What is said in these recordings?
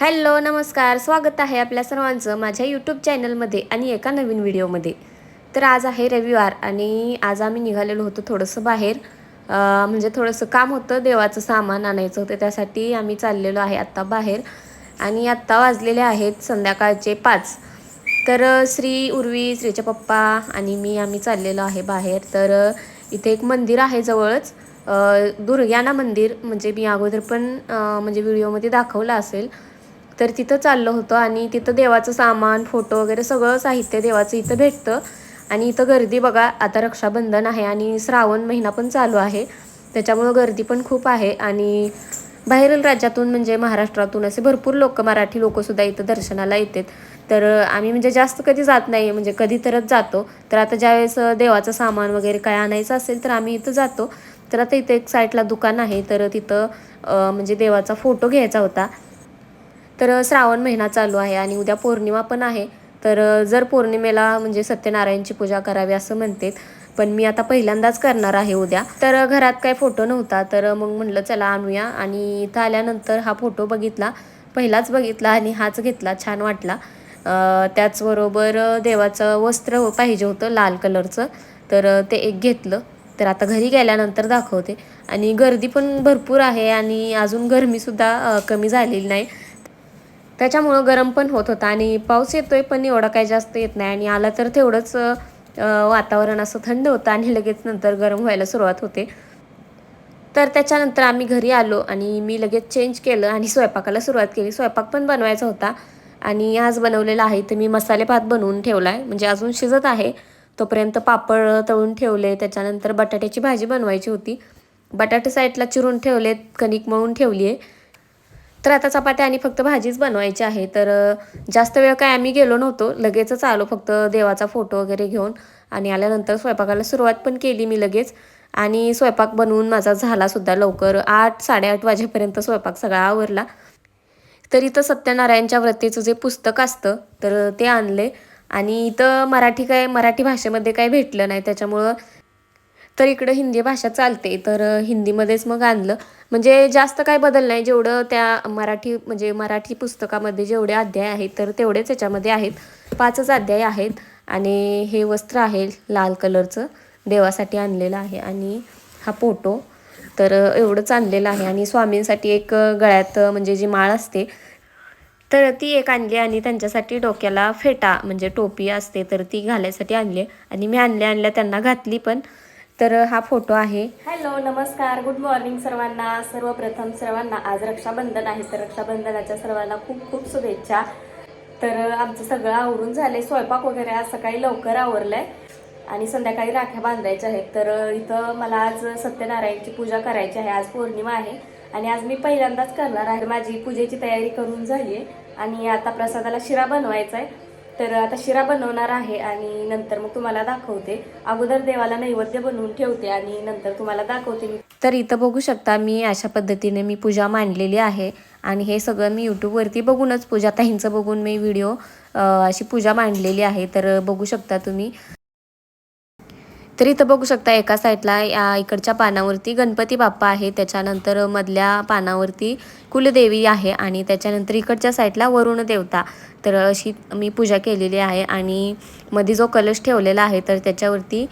Hello नमस्कार. स्वागत आहे आपल्या सर्वांचं माझ्या यूट्यूब चॅनलमध्ये आणि एका नवीन व्हिडिओमध्ये तर आज आहे रविवार आणि आज आम्ही निघालेलो होतो थोडंसं बाहेर. म्हणजे थोडंसं काम होतं देवाचं सामान आणायचं होतं त्यासाठी आम्ही चाललेलो आहे आत्ता बाहेर. आणि आत्ता वाजलेले आहेत संध्याकाळचे पाच. तर श्री उर्वी श्रीचे पप्पा आणि मी आम्ही चाललेलो आहे बाहेर. तर इथे एक मंदिर आहे जवळच. दुर्ग्याना मंदिर म्हणजे मी अगोदर पण म्हणजे व्हिडिओमध्ये दाखवलं असेल. तर तिथं चाललो होतो आणि तिथं देवाचं सामान फोटो वगैरे सगळं साहित्य देवाचं इथं भेटतं. आणि इथं गर्दी बघा आता रक्षाबंधन आहे आणि श्रावण महिना पण चालू आहे. त्याच्यामुळं गर्दी पण खूप आहे आणि बाहेरील राज्यातून म्हणजे महाराष्ट्रातून असे भरपूर लोक मराठी लोकसुद्धा इथं दर्शनाला येतात. तर आम्ही म्हणजे जास्त कधी जात नाही म्हणजे कधी तरच जातो. तर आता ज्यावेळेस देवाचं सामान वगैरे काय आणायचं असेल तर आम्ही इथं जातो. तर आता इथं एक साईडला दुकान आहे तर तिथं म्हणजे देवाचा फोटो घ्यायचा होता. तर श्रावण महिना चालू आहे आणि उद्या पौर्णिमा पण आहे. तर जर पौर्णिमेला म्हणजे सत्यनारायणची पूजा करावी असं म्हणते पण मी आता पहिल्यांदाच करणार आहे उद्या. तर घरात काय फोटो नव्हता तर मग म्हणलं चला आणूया. आणि इथं आल्यानंतर हा फोटो बघितला पहिलाच बघितला आणि हाच घेतला छान वाटला. त्याचबरोबर देवाचं वस्त्र पाहिजे होतं लाल कलरचं तर ते एक घेतलं. तर आता घरी गेल्यानंतर दाखवते. आणि गर्दी पण भरपूर आहे आणि अजून गरमीसुद्धा कमी झालेली नाही. त्याच्यामुळं गरम पण होत होता आणि पाऊस येतोय पण एवढा काही जास्त येत नाही. आणि आला तर तेवढंच वातावरण असं थंड होतं आणि लगेच नंतर गरम व्हायला सुरुवात होते. तर त्याच्यानंतर आम्ही घरी आलो आणि मी लगेच चेंज केलं आणि स्वयंपाकाला सुरुवात केली. स्वयंपाक पण बनवायचा होता आणि आज बनवलेला आहे तर मी मसाले भात बनवून ठेवला आहे म्हणजे अजून शिजत आहे. तोपर्यंत पापड तळून ठेवले. त्याच्यानंतर बटाट्याची भाजी बनवायची होती. बटाटे साईडला चिरून ठेवलेत कणिक मळून ठेवली आहे तर आता चपात्या आणि फक्त भाजीच बनवायची आहे. तर जास्त वेळ काय आम्ही गेलो नव्हतो. लगेचच आलो फक्त देवाचा फोटो वगैरे घेऊन. आणि आल्यानंतर स्वयंपाकाला सुरुवात पण केली मी लगेच. आणि स्वयंपाक बनवून माझा झालासुद्धा लवकर. आठ साडेआठ वाजेपर्यंत स्वयंपाक सगळा आवरला. तर इथं सत्यनारायणच्या व्रतेचं जे पुस्तक असतं तर ते आणले. आणि इथं मराठी काय मराठी भाषेमध्ये काय भेटलं नाही. त्याच्यामुळं तर इकडं हिंदी भाषा चालते. तर हिंदीमध्येच मग आणलं. म्हणजे जास्त काय बदल नाही. जेवढं त्या मराठी म्हणजे मराठी पुस्तकामध्ये जेवढे अध्याय आहेत तर तेवढेच याच्यामध्ये आहेत. पाचच अध्याय आहेत. आणि हे वस्त्र आहे लाल कलरचं. देवासाठी आणलेलं आहे. आणि हा फोटो. तर एवढंच आणलेलं आहे. आणि स्वामींसाठी एक गळ्यात म्हणजे जी माळ असते तर ती एक आणली आणि त्यांच्यासाठी डोक्याला फेटा म्हणजे टोपी असते तर ती घालायसाठी आणली. आणि मी आणल्या आणल्या त्यांना घातली पण. तर हा फोटो आहे. हॅलो नमस्कार. गुड मॉर्निंग सर्वांना. सर्वप्रथम सर्वांना आज रक्षाबंधन आहे तर रक्षाबंधनाच्या सर्वांना खूप खूप शुभेच्छा. तर आमचं सगळं आवरून झालंय. स्वयंपाक वगैरे आज सकाळी लवकर आवरलंय आणि संध्याकाळी राख्या बांधायच्या आहेत. तर इथं मला आज सत्यनारायणची पूजा करायची आहे. आज पौर्णिमा आहे आणि आज मी पहिल्यांदाच करणार आहे. माझी पूजेची तयारी करून झाली आहे आणि आता प्रसादाला शिरा बनवायचा आहे तर आता शिरा बनवणार आहे आणि नंतर मग तुम्हाला दाखवते. अगोदर देवाला नैवेद्य बनवून ठेवते आणि नंतर तुम्हाला दाखवते मी. तर इथं बघू शकता मी अशा पद्धतीने मी पूजा मांडलेली आहे आणि हे सगळं मी यूट्यूबवरती बघूनच पूजा ताईंचं बघून मी व्हिडिओ अशी पूजा मांडलेली आहे. तर बघू शकता तुम्ही. तर इथं बघू शकता एका साईडला या इकडच्या पानावरती गणपती बाप्पा आहे. त्याच्यानंतर मधल्या पानावरती कुलदेवी आहे आणि त्याच्यानंतर इकडच्या साईडला वरुण देवता. तर अशी मी पूजा केलेली आहे आणि मध्ये जो कलश ठेवलेला आहे तर त्याच्यावरती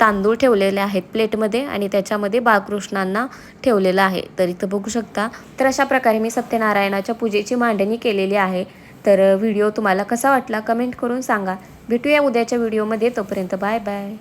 तांदूळ ठेवलेले आहेत प्लेटमध्ये आणि त्याच्यामध्ये बाळकृष्णांना ठेवलेलं आहे. तर इथं बघू शकता. तर अशा प्रकारे मी सत्यनारायणाच्या पूजेची मांडणी केलेली आहे. तर व्हिडिओ तुम्हाला कसा वाटला कमेंट करून सांगा. भेटूया उद्याच्या व्हिडिओमध्ये. तोपर्यंत बाय बाय.